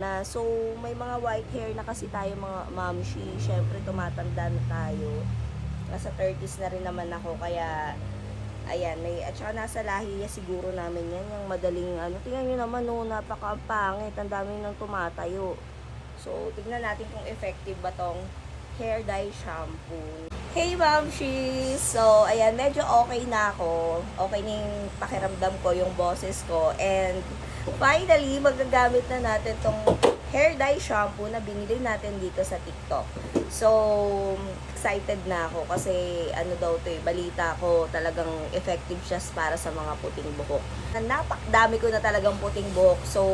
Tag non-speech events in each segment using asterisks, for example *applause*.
Na, so, may mga white hair na kasi tayo mga mamshi. Siyempre, tumatanda na tayo. Nasa 30s na rin naman ako. Kaya, ayan, may, at saka nasa lahi siguro namin yan. Yung madaling, ano, tingnan nyo naman, no, napakapangit. Ang dami nang tumatayo. So, tignan natin kung effective ba tong hair dye shampoo. Hey, Mamshi! So, ayan, medyo okay na ako. Okay na yung pakiramdam ko, yung boses ko. And, finally, magagamit na natin tong hair dye shampoo na binili natin dito sa TikTok. So, excited na ako kasi ano daw to eh, balita ko talagang effective siya para sa mga puting buhok. Napakdami ko na talagang puting buhok. So,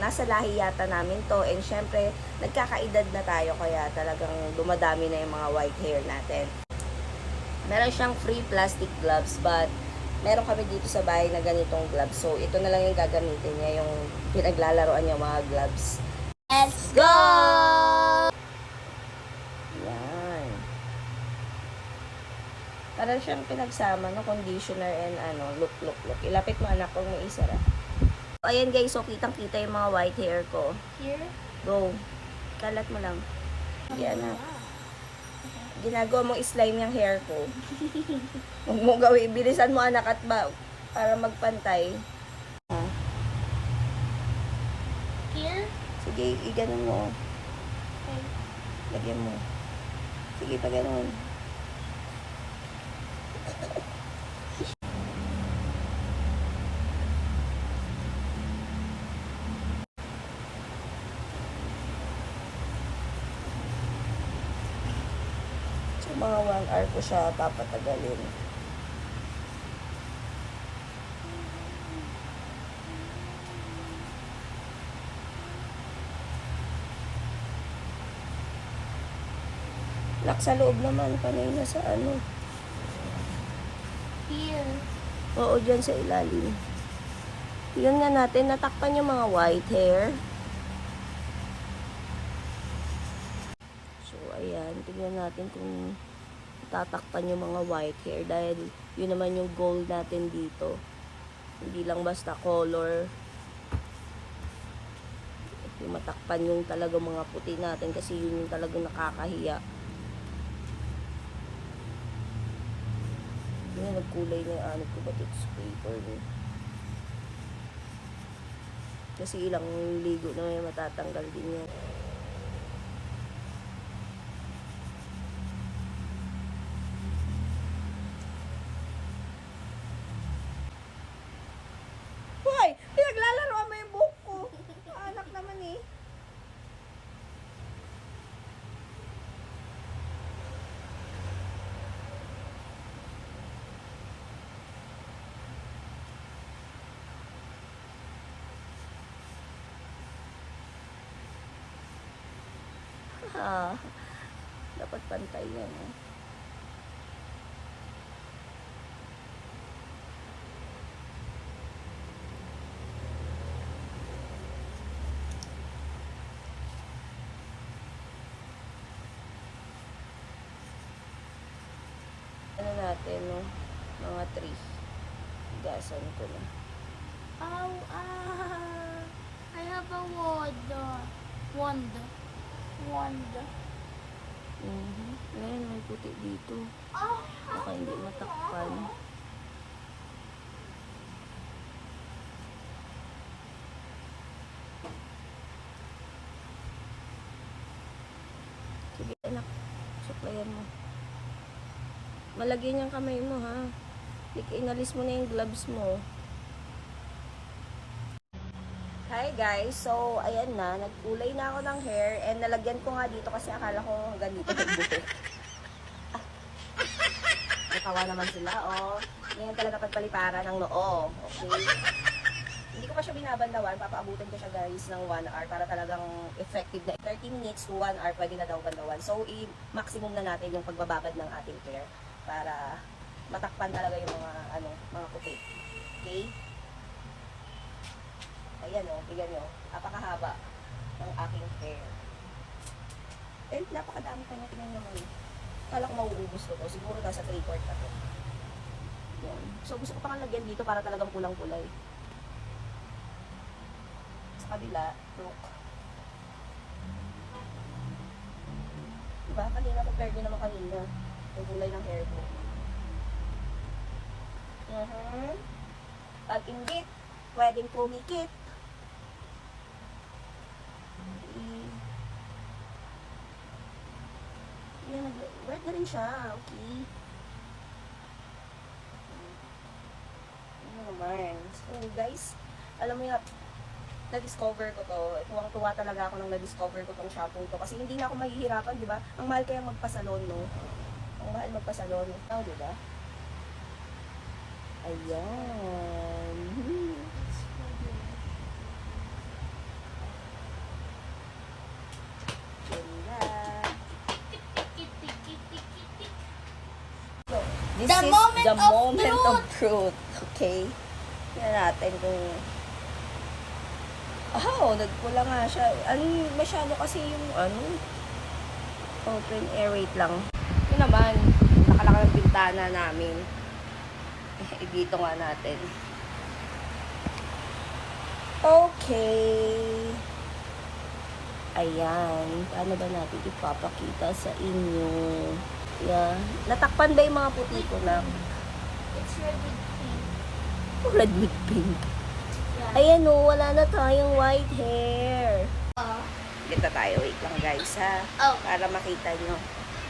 nasa lahi yata namin to. And syempre, nagkakaedad na tayo kaya talagang dumadami na yung mga white hair natin. Meron siyang free plastic gloves but meron kami dito sa bahay na ganitong gloves. So, ito na lang yung gagamitin niya, yung pinaglalaroan niya mga gloves. Let's go! Yan. Para siyang pinagsama no conditioner and ano, look, look, look. Ilapit mo anak kung may isara. Ayan guys, so kitang-kita yung mga white hair ko. Here? Go. Kalat mo lang. Yan na. Ginagawa mong slime yung hair ko. *laughs* Huwag mo gawin. Bilisan mo anak at ba para magpantay. Ah, Here? Sige, iganon mo. Okay. Lagyan mo. Sige, pa ganun. So, mga 1 hour ko siya papatagalin. Lock sa loob naman, panay na sa ano. Here. Oo, dyan sa ilalim. Tingnan nga natin, natakpan yung mga white hair. So, ayan, tingnan natin kung tatakpan yung mga white hair dahil yun naman yung goal natin dito. Hindi lang basta color. Yung matakpan yung talaga mga puti natin kasi yun yung talagang nakakahiya. Yan, nagkulay na yung ano ko ba ito paper no? Kasi ilang ligo na may matatanggal din yan. Hoy! Pinaglalaro mo yung buhok ko! Anak naman eh. Ah, dapat pantay yan. Eh. Ano natin, no? Mga 3. Gasan ko na. Oh, ah. I have a wand. Wand. Wand. Mhm. Ngayon, may puti dito. Baka hindi matakpan. Sige anak, suklayan mo. Malagyan yung kamay mo ha. Inalis mo na yung gloves mo. Hi guys, so ayan na, nagkulay na ako ng hair and nalagyan ko nga dito kasi akala ko hanggang dito nagbuhok. Natawa naman sila, oh. Ngayon talaga pagpalipara ng noo. Okay? Hindi ko pa siya binabandawan. Papaabutin ko siya guys ng 1 hour para talagang effective na. 30 minutes to 1 hour pwede na daw bandawan. So, i-maximum na natin yung pagbababad ng ating hair para matakpan talaga yung mga, ano, mga puti. Okay? Ayan o, oh, tignan nyo. Apakahaba ng aking hair. Eh, napakadami pa niya. Tignan naman. Kala ko mauubos ko to. Siguro nasa 3 quart na to. Yan. So, gusto ko pang lagyan dito para talagang pulang-kulay. Sa kabila, look. Diba? Kanina, compared nyo naman kanina. Yung kulay ng hair ko. Uh-huh. Mm-hmm. At indeed, pwedeng pumikit na rin siya. Okay. Ano naman. So, guys, alam mo yung na-discover ko to. Tuwang-tuwa talaga ako nang na-discover ko tong shampoo to. Kasi hindi na ako mahihirapan, di ba? Ang mahal kaya magpasalon, no? Ang mahal magpasalon. Ikaw, di ba? Ayan. Ganda. This The is moment the of moment of truth. Okay? Tingnan natin kung... Oh, nagpula nga siya. Ano, masyado kasi yung ano... Open air, wait lang. Yun naman, nakalaki ng bintana namin. *laughs* Eh, dito nga natin. Okay. Ayan. Paano ba natin ipapakita sa inyo? Yeah. Natakpan ba yung mga puti ko na? It's red with pink. Red with pink. Yeah. Ayan o, wala na tayong white hair. Uh, tayo, wait lang guys ha. oh. Para makita nyo.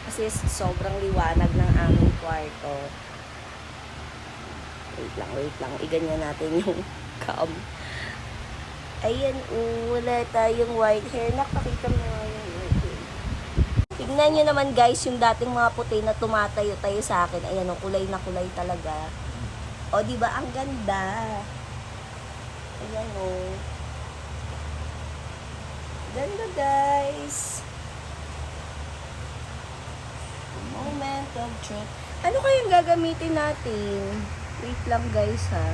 Kasi sobrang liwanag ng aming kwarto. Wait lang, wait lang. Iganyan natin *laughs* yung cam. Ayan o, wala tayong white hair. Nakakita mo nga. Tingnan nyo naman guys, yung dating mga puti na tumatayo-tayo sa akin. Ayan o, kulay na kulay talaga. O, di ba Ang ganda. Ayan o. Ganda guys. Moment of truth. Ano kayang gagamitin natin? Wait lang guys ha.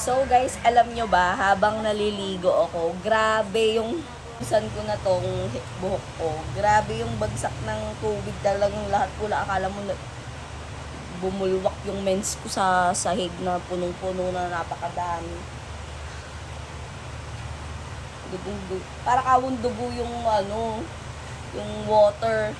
So guys, alam nyo ba, habang naliligo ako, grabe yung Busan ko na tong buhok ko. Grabe yung bagsak ng tubig talagang lahat pula. Akala mo na bumulwak yung mens ko sa sahig na punong-puno na napakadami. Dugong, dug, para kawong dugo yung ano, yung water.